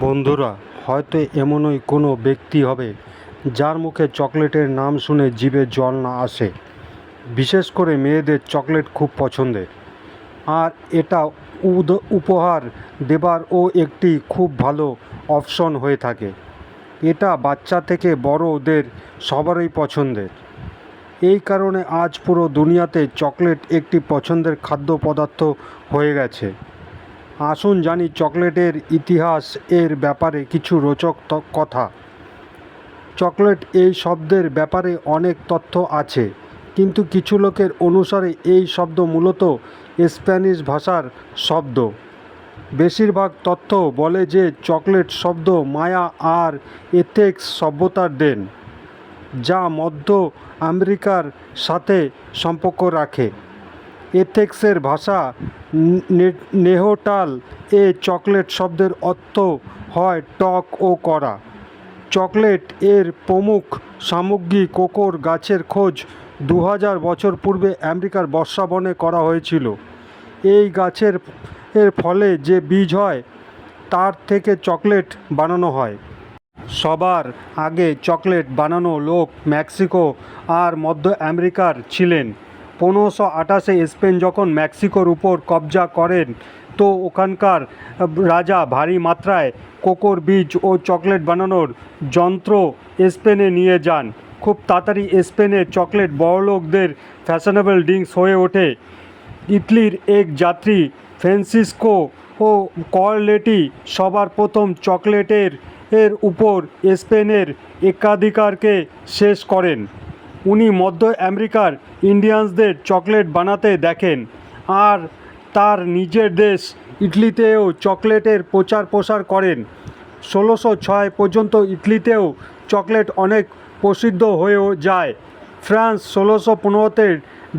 বন্ধুরা, হয়তো এমনই কোনো ব্যক্তি হবে যার মুখে চকলেটের নাম শুনে জিভে জল না আসে। বিশেষ করে মেয়েদের চকলেট খুব পছন্দের আর এটা উদ- উপহার দেবার ও একটি খুব ভালো অপশন হয়ে থাকে। এটা বাচ্চা থেকে বড়দের সবারই পছন্দের। এই কারণে আজ পুরো দুনিয়াতে চকলেট একটি পছন্দের খাদ্য পদার্থ হয়ে গেছে। আসুন জানি চকলেটের ইতিহাস এর ব্যাপারে কিছু রোচক কথা। চকলেট এই শব্দের ব্যাপারে অনেক তথ্য আছে, কিন্তু কিছু লোকের অনুসারে এই শব্দ মূলত স্প্যানিশ ভাষার শব্দ। বেশিরভাগ তথ্য বলে যে চকলেট শব্দ মায়া আর এথেক্স সভ্যতার দেন, যা মধ্য আমেরিকার সাথে সম্পর্ক রাখে। এথেক্সের ভাষা নেহটাল এ চকলেট শব্দের অর্থ হয় টক ও করা চকলেট এর প্রমুখ সামগ্রী কোকোর গাছের খোঁজ দু হাজার বছর পূর্বে আমেরিকার বর্ষাবনে করা হয়েছিল। এই গাছের এর ফলে যে বীজ হয়, তার থেকে চকলেট বানানো হয়। সবার আগে চকলেট বানানো লোক মেক্সিকো আর মধ্য আমেরিকার ছিলেন। পনেরোশো আঠাশে স্পেন যখন মেক্সিকোর উপর কবজা করেন, তো ওখানকার রাজা ভারী মাত্রায় কোকোর বীজ ও চকলেট বানানোর যন্ত্র স্পেনে নিয়ে যান। খুব তাড়াতাড়ি স্পেনে চকলেট বড়লোকদের ফ্যাশনেবল ড্রিঙ্কস হয়ে ওঠে। ইটলির এক যাত্রী ফ্রান্সিসকো ও কর্লেটি সবার প্রথম চকলেটের এর উপর স্পেনের একাধিকারকে শেষ করেন। উনি মধ্য আমেরিকার ইন্ডিয়ানসদের চকলেট বানাতে দেখেন। আর তার নিজের দেশ ইটলিতেও চকলেটের প্রচার প্রসার করেন। ষোলোশো ছয় পর্যন্ত ইটলিতেও চকলেট অনেক প্রসিদ্ধ হয়েও যায়। ফ্রান্স ষোলোশো পনেরোতে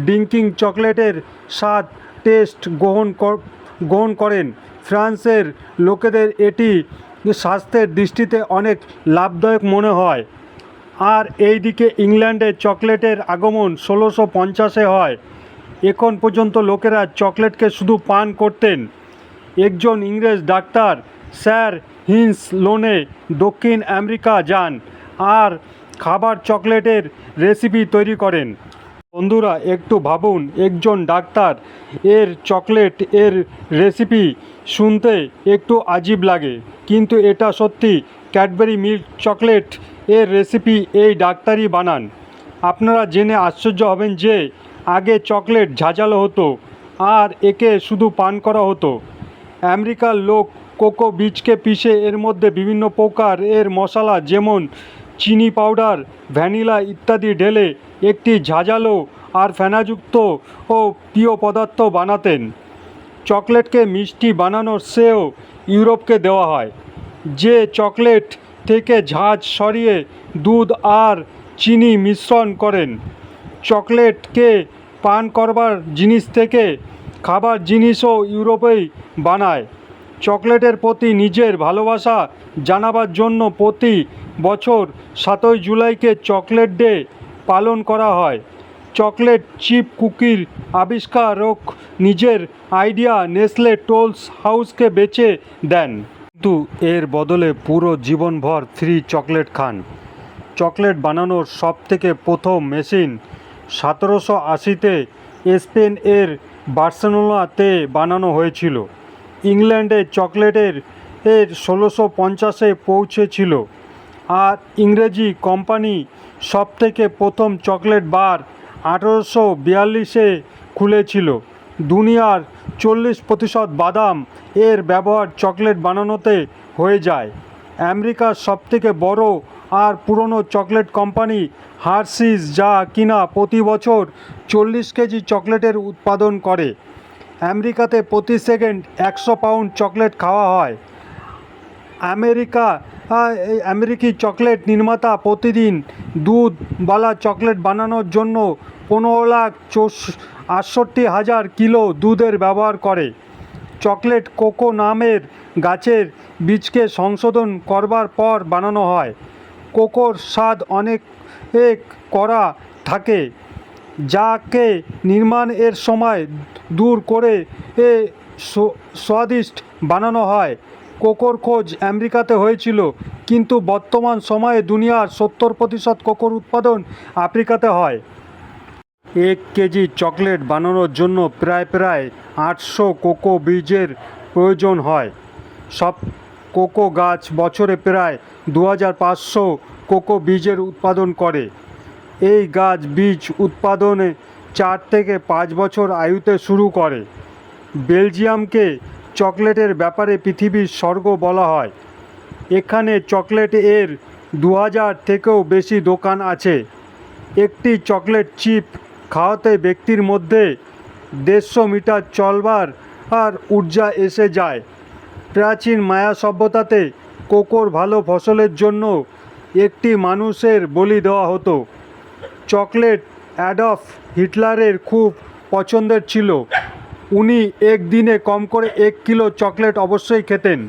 ড্রিঙ্কিং চকলেটের স্বাদ টেস্ট গ্রহণ গ্রহণ করেন। ফ্রান্সের লোকেদের এটি স্বাস্থ্যের দৃষ্টিতে অনেক লাভদায়ক মনে হয়। আর এই দিকে ইংল্যান্ডে চকলেটের আগমন ষোলোশো পঞ্চাশে হয়। এখন পর্যন্ত লোকেরা চকলেটকে শুধু পান করতেন। একজন ইংরেজ ডাক্তার, স্যার হিন্স লোনে দক্ষিণ আমেরিকা যান আর খাবার চকলেটের রেসিপি তৈরি করেন। বন্ধুরা, একটু ভাবুন, একজন ডাক্তার এর চকলেট এর রেসিপি শুনতে একটু আজীব লাগে। কিন্তু এটা সত্যি ক্যাডবেরি মিল্ক চকলেট এর রেসিপি এই ডাক্তারই বানান। আপনারা জেনে আশ্চর্য হবেন যে, আগে চকলেট ঝাঁঝালো হতো, আর একে শুধু পান করা হতো। আমেরিকার লোক কোকো বীজকে পিষে এর মধ্যে বিভিন্ন প্রকার এর মশলা যেমন চিনি পাউডার, ভ্যানিলা ইত্যাদি ঢেলে একটি ঝাঁঝালো আর ফেনাযুক্ত ও প্রিয় পদার্থ বানাতেন। চকলেটকে মিষ্টি বানানোর শ্রেয় ইউরোপকে দেওয়া হয়। যে চকলেট থেকে ঝাঁঝ সরিয়ে দুধ আর চিনি মিশ্রণ করেন। চকলেটকে পান করবার জিনিস থেকে খাবার জিনিসও ইউরোপেই বানায়। চকলেটের প্রতি নিজের ভালোবাসা জানাবার জন্য প্রতি বছর সাতই জুলাইকে চকলেট ডে পালন করা হয়। চকলেট চিপ কুকির আবিষ্কারক নিজের আইডিয়া নেসলে টোলস হাউসকে বেচে দেন। কিন্তু এর বদলে পুরো জীবনভর ফ্রি চকলেট খান। চকলেট বানানোর সবথেকে প্রথম মেশিন সতেরোশো আশিতে স্পেন এর বার্সেলোনাতে বানানো হয়েছিল। ইংল্যান্ডে চকলেটের এর ষোলোশো পঞ্চাশে পৌঁছেছিল। আর ইংরেজি কোম্পানি সব থেকে প্রথম চকলেট বার আঠেরোশো বিয়াল্লিশে খুলেছিল। দুনিয়ার চল্লিশ প্রতিশত বাদাম এর ব্যবহার চকলেট বানানোতে হয়ে যায়। আমেরিকার সবথেকে বড় আর পুরনো চকলেট কোম্পানি হার্সিস যা কিনা প্রতি বছর চল্লিশ কেজি চকলেটের উৎপাদন করে। আমেরিকাতে প্রতি সেকেন্ড একশো পাউন্ড চকলেট খাওয়া হয়। আমেরিকা আমেরিকি চকলেট নির্মাতা প্রতিদিন দুধওয়ালা চকলেট বানানোর জন্য পনেরো লাখ আটষট্টি হাজার কিলো দুধের ব্যবহার করে। চকলেট কোকো নামের গাছের বীজকে সংশোধন করবার পর বানানো হয়। কোকোর স্বাদ অনেক এক করা থাকে, যাকে নির্মাণ এর সময় দূর করে এ স্বাদিষ্ট বানানো হয়। কোকোর খোঁজ আমেরিকাতে হয়েছিল, কিন্তু বর্তমান সময়ে দুনিয়ার সত্তর প্রতিশত কোকোর উৎপাদন আফ্রিকাতে হয়। এক কেজি চকলেট বানানোর জন্য প্রায় প্রায় আটশো কোকো বীজের প্রয়োজন হয়। সব কোকো গাছ বছরে প্রায় দু হাজার পাঁচশো কোকো বীজের উৎপাদন করে। এই গাছ বীজ উৎপাদনে চার থেকে পাঁচ বছর আয়ুতে শুরু করে। বেলজিয়ামকে চকলেটের ব্যাপারে পৃথিবীর স্বর্গ বলা হয়। এখানে চকলেট এর দু হাজার থেকেও বেশি দোকান আছে। একটি চকলেট চিপ খাওয়াতে ব্যক্তির মধ্যে দেড়শো মিটার চলবার আর ঊর্জা এসে যায়। প্রাচীন মায়া সভ্যতাতে কোকোর ভালো ফসলের জন্য একটি মানুষের বলি দেওয়া হতো। চকলেট অ্যাডফ হিটলারের খুব পছন্দের ছিল। উনি একদিনে কম করে এক কিলো চকলেট অবশ্যই খেতেন।